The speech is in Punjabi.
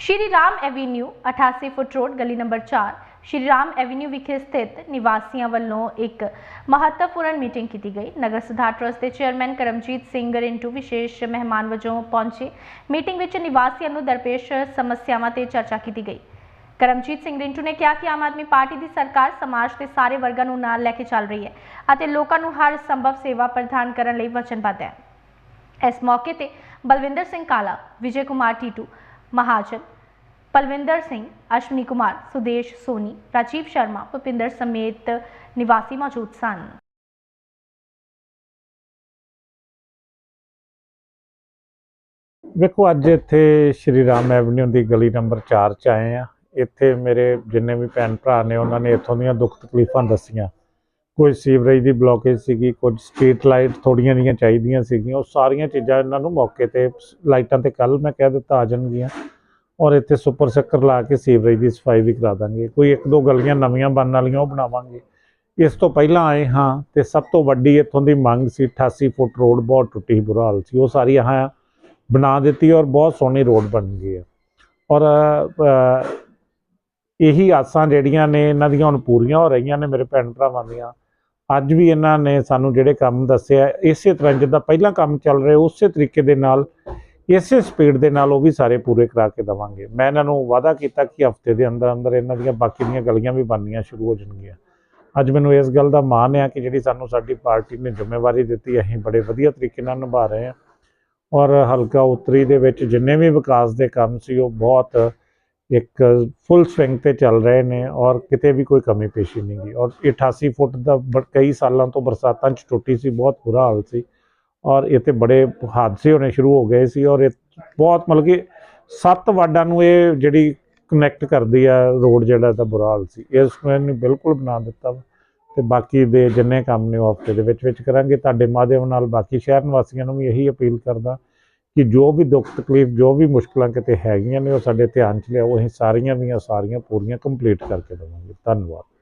Shri Ram avenue 88 foot road, ਗਲੀ ਨੰਬਰ 4 ਸ਼੍ਰੀ ਰਾਮ ਐਵੀਨਿਊ ਵਿਖੇ ਸਥਿਤ ਨਿਵਾਸੀਆਂ ਵੱਲੋਂ ਇੱਕ ਮਹੱਤਵਪੂਰਨ ਮੀਟਿੰਗ ਕੀਤੀ ਗਈ। ਨਗਰ ਸੁਧਾਰ ਟਰਸਟ ਦੇ ਚੇਅਰਮੈਨ ਕਰਮਜੀਤ ਸਿੰਘ ਰਿੰਟੂ ਵਿਸ਼ੇਸ਼ ਮਹਿਮਾਨ ਵਜੋਂ ਪਹੁੰਚੇ। ਮੀਟਿੰਗ ਵਿੱਚ ਨਿਵਾਸੀਆਂ ਨੂੰ ਦਰਪੇਸ਼ ਸਮੱਸਿਆਵਾਂ ਤੇ ਚਰਚਾ ਕੀਤੀ ਗਈ। ਕਰਮਜੀਤ ਸਿੰਘ ਰਿੰਟੂ ਨੇ ਕਿਹਾ ਕਿ ਆਮ ਆਦਮੀ ਪਾਰਟੀ ਦੀ ਸਰਕਾਰ ਸਮਾਜ ਦੇ ਸਾਰੇ ਵਰਗਾਂ ਨੂੰ ਨਾਲ ਲੈ ਕੇ ਚੱਲ ਰਹੀ ਹੈ ਅਤੇ ਲੋਕਾਂ ਨੂੰ ਹਰ ਸੰਭਵ ਸੇਵਾ ਪ੍ਰਦਾਨ ਕਰਨ ਲਈ ਵਚਨਬੱਧ ਹੈ। ਇਸ ਮੌਕੇ ਤੇ ਬਲਵਿੰਦਰ ਸਿੰਘ ਕਾਲਾ, ਵਿਜੇ ਕੁਮਾਰ ਟੀਟੂ ਮਹਾਜਨ, ਪਲਵਿੰਦਰ ਸਿੰਘ ਅਸ਼ਵਨੀ ਕੁਮਾਰ, ਸੁਦੇਸ਼ ਸੋਨੀ, ਰਾਜੀਵ ਸ਼ਰਮਾ, ਭੁਪਿੰਦਰ ਸਮੇਤ ਨਿਵਾਸੀ ਮੌਜੂਦ ਸਨ। ਵੇਖੋ, ਅੱਜ ਇੱਥੇ ਸ਼੍ਰੀ ਰਾਮ ਐਵਨਿਊ ਦੀ ਗਲੀ ਨੰਬਰ 4 ਚ ਆਏ ਆ ਇੱਥੇ ਮੇਰੇ ਜਿੰਨੇ ਵੀ ਭੈਣ ਭਰਾ ਨੇ, ਉਹਨਾਂ ਨੇ ਇੱਥੋਂ ਦੀਆਂ ਦੁੱਖ ਤਕਲੀਫਾਂ ਦੱਸੀਆਂ। ਕੋਈ ਸੀਵਰੇਜ ਦੀ ਬਲੋਕੇਜ ਸੀਗੀ, ਕੁਝ ਸਟਰੀਟ ਲਾਈਟ ਥੋੜੀਆਂ ਜੀਆਂ ਚਾਹੀਦੀਆਂ ਸੀਗੀਆਂ, ਉਹ ਸਾਰੀਆਂ ਚੀਜ਼ਾਂ ਇਹਨਾਂ ਨੂੰ ਮੌਕੇ ਤੇ ਲਾਈਟਾਂ ਤੇ ਕੱਲ ਮੈਂ ਕਹਿ ਦਿੱਤਾ ਆ ਜਾਣਗੀਆਂ ਔਰ ਇੱਥੇ ਸੁਪਰ ਸੱਕਰ ਲਾ ਕੇ ਸੀਵਰੇਜ ਦੀ ਸਫ਼ਾਈ ਵੀ ਕਰਾ ਦਾਂਗੇ। ਕੋਈ ਇੱਕ ਦੋ ਗਲੀਆਂ ਨਵੀਆਂ ਬਣਨ ਵਾਲੀਆਂ ਉਹ ਬਣਾਵਾਂਗੇ। ਇਸ ਤੋਂ ਪਹਿਲਾਂ ਆਏ ਹਾਂ ਤੇ ਸਭ ਤੋਂ ਵੱਡੀ ਇੱਥੋਂ ਦੀ ਮੰਗ ਸੀ 88 ਫੁੱਟ ਰੋਡ ਬਹੁਤ ਟੁੱਟੀ ਬੁਰਾ ਹਾਲ ਸੀ। ਉਹ ਸਾਰੀ ਆਹ ਬਣਾ ਦਿੱਤੀ ਔਰ ਬਹੁਤ ਸੋਹਣੀ ਰੋਡ ਬਣ ਗਈ ਹੈ। ਔਰ ਇਹੀ ਆਸਾਂ ਜਿਹੜੀਆਂ ਨੇ, ਇਹਨਾਂ ਦੀਆਂ ਹੁਣ ਪੂਰੀਆਂ ਹੋ ਰਹੀਆਂ ਨੇ ਮੇਰੇ ਭੈਣ ਭਰਾਵਾਂ ਦੀਆਂ। ਅੱਜ ਵੀ ਇਹਨਾਂ ਨੇ ਸਾਨੂੰ ਜਿਹੜੇ ਕੰਮ ਦੱਸਿਆ, ਇਸੇ ਤਰ੍ਹਾਂ ਜਿੱਦਾਂ ਪਹਿਲਾਂ ਕੰਮ ਚੱਲ ਰਿਹਾ, ਉਸੇ ਤਰੀਕੇ ਦੇ ਨਾਲ, ਇਸੇ ਸਪੀਡ ਦੇ ਨਾਲ ਉਹ ਵੀ ਸਾਰੇ ਪੂਰੇ ਕਰਾ ਕੇ ਦਵਾਂਗੇ। ਮੈਂ ਇਹਨਾਂ ਨੂੰ ਵਾਅਦਾ ਕੀਤਾ ਕਿ ਹਫ਼ਤੇ ਦੇ ਅੰਦਰ ਅੰਦਰ ਇਹਨਾਂ ਦੀਆਂ ਬਾਕੀ ਦੀਆਂ ਗਲੀਆਂ ਵੀ ਬਣਨੀਆਂ ਸ਼ੁਰੂ ਹੋ ਜਾਣਗੀਆਂ। ਅੱਜ ਮੈਨੂੰ ਇਸ ਗੱਲ ਦਾ ਮਾਣ ਹੈ ਕਿ ਜਿਹੜੀ ਸਾਨੂੰ ਸਾਡੀ ਪਾਰਟੀ ਨੇ ਜ਼ਿੰਮੇਵਾਰੀ ਦਿੱਤੀ, ਅਸੀਂ ਬੜੇ ਵਧੀਆ ਤਰੀਕੇ ਨਾਲ ਨਿਭਾ ਰਹੇ ਹਾਂ। ਔਰ ਹਲਕਾ ਉੱਤਰੀ ਦੇ ਵਿੱਚ ਜਿੰਨੇ ਵੀ ਵਿਕਾਸ ਦੇ ਕੰਮ ਸੀ, ਉਹ ਬਹੁਤ ਇੱਕ ਫੁੱਲ ਸਵਿੰਗ ਤੇ ਚੱਲ ਰਹੇ ਨੇ ਔਰ ਕਿਤੇ ਵੀ ਕੋਈ ਕਮੀ ਪੇਸ਼ੀ ਨਹੀਂ ਗਈ ਔਰ 88 ਫੁੱਟ ਦਾ ਬ- ਕਈ ਸਾਲਾਂ ਤੋਂ ਬਰਸਾਤਾਂ 'ਚ ਟੁੱਟੀ ਸੀ, ਬਹੁਤ ਬੁਰਾ ਹਾਲ ਸੀ। ਔਰ ਇੱਥੇ ਬੜੇ ਹਾਦਸੇ ਹੋਣੇ ਸ਼ੁਰੂ ਹੋ ਗਏ ਸੀ ਔਰ ਇਹ ਬਹੁਤ ਮਤਲਬ ਕਿ ਸੱਤ ਵਾਰਡਾਂ ਨੂੰ ਇਹ ਜਿਹੜੀ ਕਨੈਕਟ ਕਰਦੀ ਆ ਰੋਡ ਜਿਹੜਾ ਦਾ ਬੁਰਾ ਹਾਲ ਸੀ। ਇਸ ਨੂੰ ਇਹਨੂੰ ਬਿਲਕੁਲ ਬਣਾ ਦਿੱਤਾ ਵਾ। ਤੇ ਬਾਕੀ ਦੇ ਜਿੰਨੇ ਕੰਮ ਨੇ ਉਹ ਹਫ਼ਤੇ ਦੇ ਵਿੱਚ ਵਿੱਚ ਕਰਾਂਗੇ। ਤੁਹਾਡੇ ਮਾਧਿਅਮ ਨਾਲ ਬਾਕੀ ਸ਼ਹਿਰ ਨਿਵਾਸੀਆਂ ਨੂੰ ਵੀ ਇਹੀ ਅਪੀਲ ਕਰਦਾ ਕਿ ਜੋ ਵੀ ਦੁੱਖ ਤਕਲੀਫ, ਜੋ ਵੀ ਮੁਸ਼ਕਲਾਂ ਕਿਤੇ ਹੈਗੀਆਂ ਨੇ, ਉਹ ਸਾਡੇ ਧਿਆਨ 'ਚ ਲਿਆਓ, ਅਸੀਂ ਸਾਰੀਆਂ ਦੀਆਂ ਸਾਰੀਆਂ ਪੂਰੀਆਂ ਕੰਪਲੀਟ ਕਰਕੇ ਦੇਵਾਂਗੇ। ਧੰਨਵਾਦ।